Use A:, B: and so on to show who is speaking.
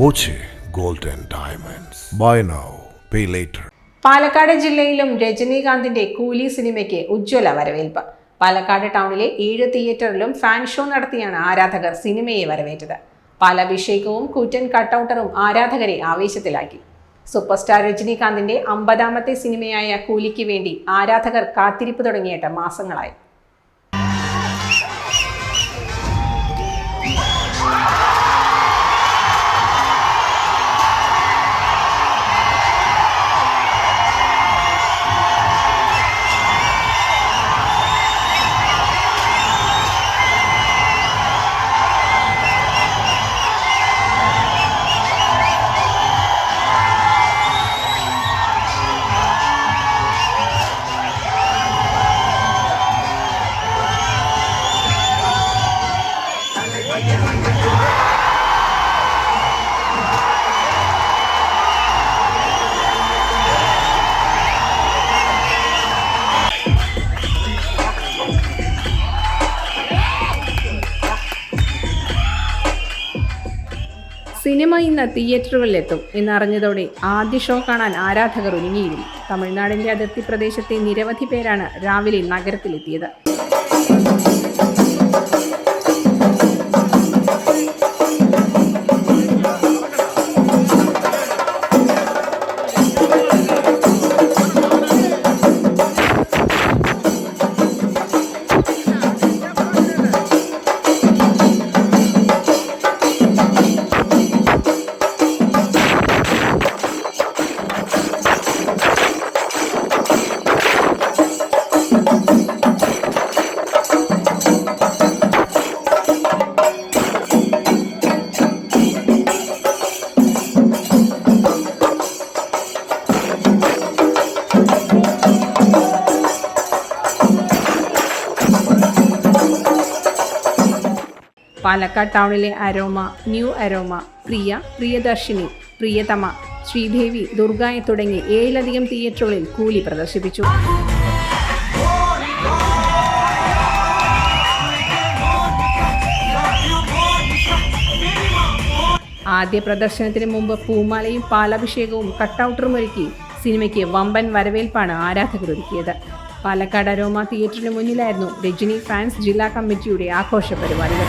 A: Boche Golden Diamonds. Buy now pay later.
B: Palakkad ജില്ലയിലും രജനീകാന്തിന്റെ കൂലി സിനിമയ്ക്ക് ഉജ്ജ്വല വരവേൽപ്പ്. പാലക്കാട് ടൗണിലെ ഏഴ് തിയേറ്ററിലും ഫാൻ ഷോ നടത്തിയാണ് ആരാധകർ സിനിമയെ വരവേറ്റത്. പാലഭിഷേകവും കൂറ്റൻ കട്ടൗട്ടറും ആരാധകരെ ആവേശത്തിലാക്കി. സൂപ്പർ സ്റ്റാർ രജനീകാന്തിന്റെ അമ്പതാമത്തെ സിനിമയായ കൂലിക്ക് വേണ്ടി ആരാധകർ കാത്തിരിപ്പ് തുടങ്ങിയിട്ട് മാസങ്ങളായി. സിനിമ ഇന്ന് തിയേറ്ററുകളിലെത്തും. എന്നറിഞ്ഞതോടെ ആദ്യ ഷോ കാണാൻ ആരാധകർ ഒരുങ്ങിയിരുന്നു. തമിഴ്നാടിന്റെ അതിർത്തി പ്രദേശത്തെ നിരവധി പേരാണ് രാവിലെ നഗരത്തിലെത്തിയത്. പാലക്കാട് ടൗണിലെ Aroma New Aroma Priya Priyadarshini Priyathama Sridevi Durga തുടങ്ങി ഏഴിലധികം തിയേറ്ററുകളിൽ കൂലി പ്രദർശിപ്പിച്ചു. ആദ്യ പ്രദർശനത്തിന് മുമ്പ് പൂമാലയും പാലാഭിഷേകവും കട്ടൗട്ടറും ഒരുക്കി സിനിമയ്ക്ക് വമ്പൻ വരവേൽപ്പാണ് ആരാധകർ ഒരുക്കിയത്. പാലക്കാട് അരോമ തിയേറ്ററിന് മുന്നിലായിരുന്നു രജനി ഫാൻസ് ജില്ലാ കമ്മിറ്റിയുടെ ആഘോഷ പരിപാടികൾ.